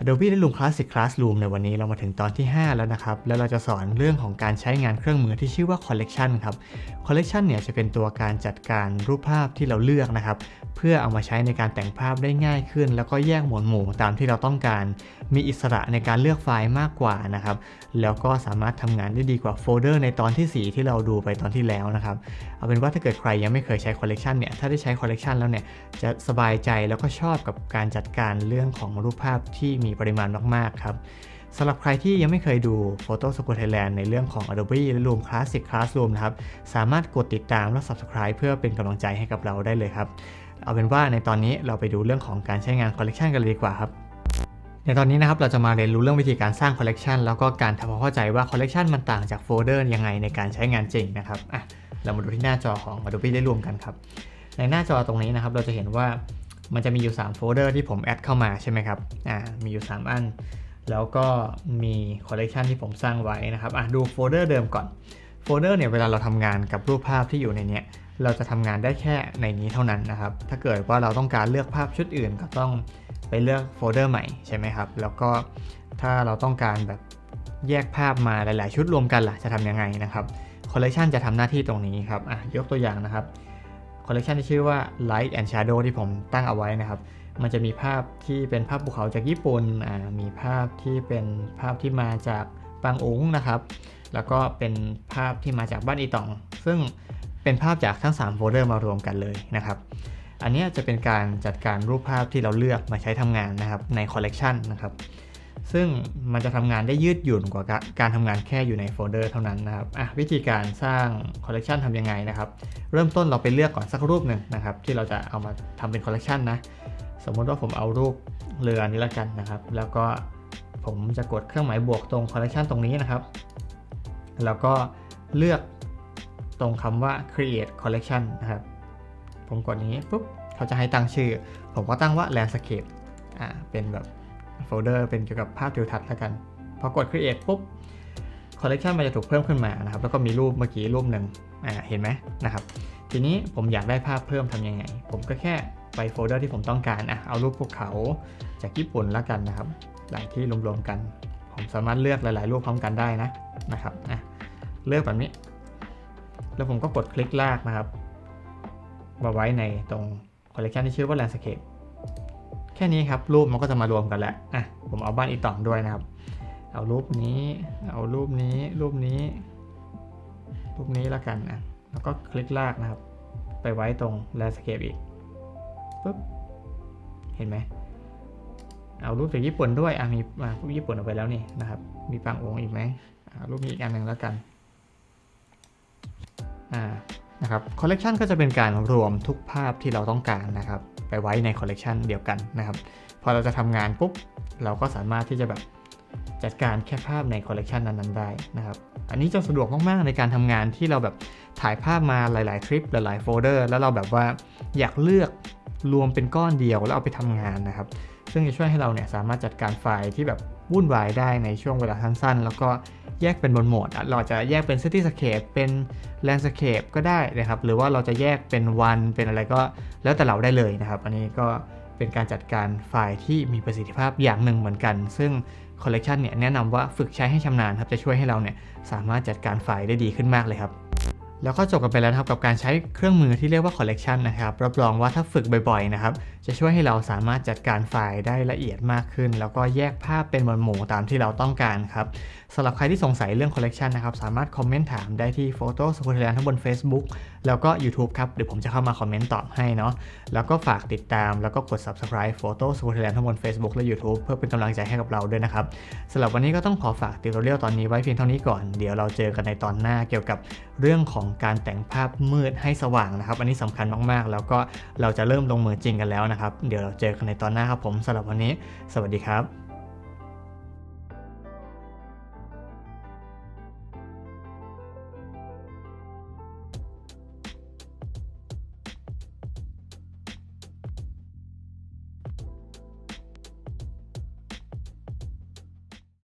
Adobe Lightroom Classic Classroom ในวันนี้เรามาถึงตอนที่ 5 แล้วนะครับ แล้วเราจะสอนเรื่องของการใช้งานเครื่องมือที่ชื่อว่า Collection ครับ Collection เนี่ยจะเป็นตัวการจัดการรูปภาพที่เราเลือกนะครับ เพื่อเอามาใช้ในการแต่งภาพได้ง่ายขึ้น แล้วก็แยกหมวดหมู่ตามที่เราต้องการ มีอิสระในการเลือกไฟล์มากกว่านะครับ แล้วก็สามารถทำงานได้ดีกว่าโฟลเดอร์ในตอนที่ 4 ที่เราดูไปตอนที่แล้วนะครับ เอาเป็นว่าถ้าเกิดใครยังไม่เคยใช้ Collection เนี่ย ถ้าได้ใช้ Collection แล้วเนี่ย จะสบายใจแล้วก็ชอบกับการจัดการเรื่องของรูปภาพที่มีปริมาณมากๆครับสำหรับใครที่ยังไม่เคยดู Photo School Thailand ในเรื่องของ Adobe Lightroom Classic Classroom นะครับ สามารถกดติดตามและ Subscribe เพื่อเป็นกำลังใจให้กับเราได้เลยครับ เอาเป็นว่าในตอนนี้เราไปดูเรื่องของการใช้งาน Collection กันเลยดีกว่าครับในตอนนี้นะครับเราจะมาเรียนรู้เรื่องวิธีการสร้าง Collection แล้วก็การทำความเข้าใจว่า Collection มันต่างจากโฟลเดอร์ยังไงในการใช้งานจริงนะครับอะเรามาดูที่หน้าจอของ Adobe Lightroom กันครับ ในหน้าจอตรงนี้นะครับเราจะเห็นว่ามันจะมีอยู่ 3 โฟลเดอร์ที่ผมแอดเข้ามาใช่ไหมครับอ่ามีอยู่ 3 อัน แล้วก็มีคอลเลกชันที่ผมสร้างไว้นะครับอะดูโฟลเดอร์เดิมก่อนโฟลเดอร์เนี่ยเวลาเราทำงานกับรูปภาพที่อยู่ในเนี้ย เราจะทำงานได้แค่ในนี้เท่านั้นนะครับ ถ้าเกิดว่าเราต้องการเลือกภาพชุดอื่นก็ต้องไปเลือกโฟลเดอร์ใหม่ใช่ไหมครับ แล้วก็ถ้าเราต้องการแบบแยกภาพมาหลาย ๆ ชุดรวมกันล่ะจะทำยังไงนะครับคอลเลกชันจะทำหน้าที่ตรงนี้ครับอะยกตัวอย่างนะครับคอลเลกชันที่ชื่อว่า Light and Shadow ที่ผมตั้งเอาไว้นะครับ มันจะมีภาพที่เป็นภาพภูเขาจากญี่ปุ่นอ่ามีภาพที่เป็นภาพที่มาจากปางอุ๋งนะครับ แล้วก็เป็นภาพที่มาจากบ้านอีตอง ซึ่ง เป็นภาพจากทั้ง 3 โฟลเดอร์มารวมกันเลยนะครับ อันนี้จะเป็นการจัดการรูปภาพที่เราเลือกมาใช้ทำงานนะครับในคอลเลกชันนะครับซึ่งมันจะทำงานได้ยืดหยุ่นกว่าการทำงานแค่อยู่ในโฟลเดอร์เท่านั้นนะครับอะวิธีการสร้างคอลเลกชันทำยังไงนะครับ เริ่มต้นเราไปเลือกก่อนสักรูปหนึ่งนะครับ ที่เราจะเอามาทำเป็นคอลเลกชันนะ สมมติว่าผมเอารูปเรือนี้ละกันนะครับ แล้วก็ผมจะกดเครื่องหมายบวกตรงคอลเลกชันตรงนี้นะครับ แล้วก็เลือก ตรงคำว่า create collection นะครับ ผมกดนี้ปุ๊บเขาจะให้ตั้งชื่อ ผมก็ตั้งว่า landscape อ่าเป็นแบบโฟลเดอร์เป็นเกี่ยวกับภาพทิวทัศน์แล้วกัน พอกด create ปุ๊บ collection มันจะถูกเพิ่มขึ้นมานะครับ แล้วก็มีรูปเมื่อกี้รูปหนึ่งอ่าเห็นไหมนะครับ ทีนี้ผมอยากได้ภาพเพิ่มทำยังไง ผมก็แค่ไปโฟลเดอร์ที่ผมต้องการอะเอารูปภูเขาจากญี่ปุ่นแล้วกันนะครับ หลายที่รวมๆกัน ผมสามารถเลือกหลาย ๆ รูปพร้อมกันได้นะนะครับอะเลือกแบบนี้ แล้วผมก็กดคลิกลากนะครับมาไว้ในตรงคอลเลกชันที่ชื่อว่า landscape แค่นี้ครับ รูปมันก็จะมารวมกันแล้วอะผมเอาบ้านอีตองด้วยนะครับ เอารูปนี้ เอารูปนี้ รูปนี้ รูปนี้แล้วกันอะแล้วก็คลิกลากนะครับ ไปไว้ตรง landscape อีกปุ๊บเห็นไหมเอารูปจากญี่ปุ่นด้วยอะมีรูปญี่ปุ่นเอาไปแล้วนี่นะครับ มีปางองค์อีกไหมอะรูปนี้อีกอันหนึ่งแล้วกัน อ่านะครับคอลเลกชันก็จะเป็นการรวมทุกภาพที่เราต้องการนะครับ ไปไว้ในคอลเลกชันเดียวกันนะครับ พอเราจะทำงานปุ๊บ เราก็สามารถที่จะแบบจัดการแค่ภาพในคอลเลกชันนั้นๆได้นะครับ อันนี้จะสะดวกมากๆในการทำงานที่เราแบบถ่ายภาพมาหลายๆทริปหลายๆโฟลเดอร์ แล้วเราแบบว่าอยากเลือกรวมเป็นก้อนเดียวแล้วเอาไปทำงานนะครับ ซึ่งจะช่วยให้เราเนี่ยสามารถจัดการไฟล์ที่แบบวุ่นวายได้ในช่วงเวลาสั้นๆ แล้วก็แยกเป็นบนโหมด เราจะแยกเป็น Cityscape เป็น Landscape ก็ได้นะครับ หรือว่าเราจะแยกเป็นวัน เป็นอะไรก็แล้วแต่เราได้เลยนะครับ อันนี้ก็เป็นการจัดการไฟล์ที่มีประสิทธิภาพอย่างหนึ่งเหมือนกัน ซึ่งคอลเลกชันเนี่ยแนะนำว่าฝึกใช้ให้ชำนาญครับ จะช่วยให้เราเนี่ยสามารถจัดการไฟล์ได้ดีขึ้นมากเลยครับ แล้วก็จบกันไปแล้วครับกับการใช้เครื่องมือที่เรียกว่า collection นะครับรับรองว่าถ้าฝึกบ่อยๆนะครับจะช่วยให้เราสามารถจัดการไฟล์ได้ละเอียดมากขึ้น แล้วก็แยกภาพเป็นหมวดหมู่ตามที่เราต้องการครับสำหรับใครที่สงสัยเรื่อง collection นะครับสามารถคอมเมนต์ถามได้ที่ Photo s c h o o l Thailand ทั้งบน Facebook แล้วก็ YouTube ครับเดี๋ยวผมจะเข้ามาคอมเมนต์ตอบให้เนาะแล้วก็ฝากติดตามแล้วก็กด subscribe Photo s c h o o l Thailand ทั้งบน Facebook และ YouTube เพื่อเป็นกำลังใจให้กับเราด้วยนะครับสำหรับวันนี้ก็ต้องขอฝากติวตอเรียลตอนนี้ไว้เพียงเท่านี้ก่อนเดี๋ยวเราเจอกันในตอนหน้าเกี่ยวกับเรื่องของการแต่งภาพมืดให้สว่างนะครับ อันนี้สำคัญมากๆ แล้วก็เราจะเริ่มลงมือจริงกันแล้วนะครับ เดี๋ยวเราเจอกันในตอนหน้าครับผมสำหรับวันนี้ สวัสดีครับ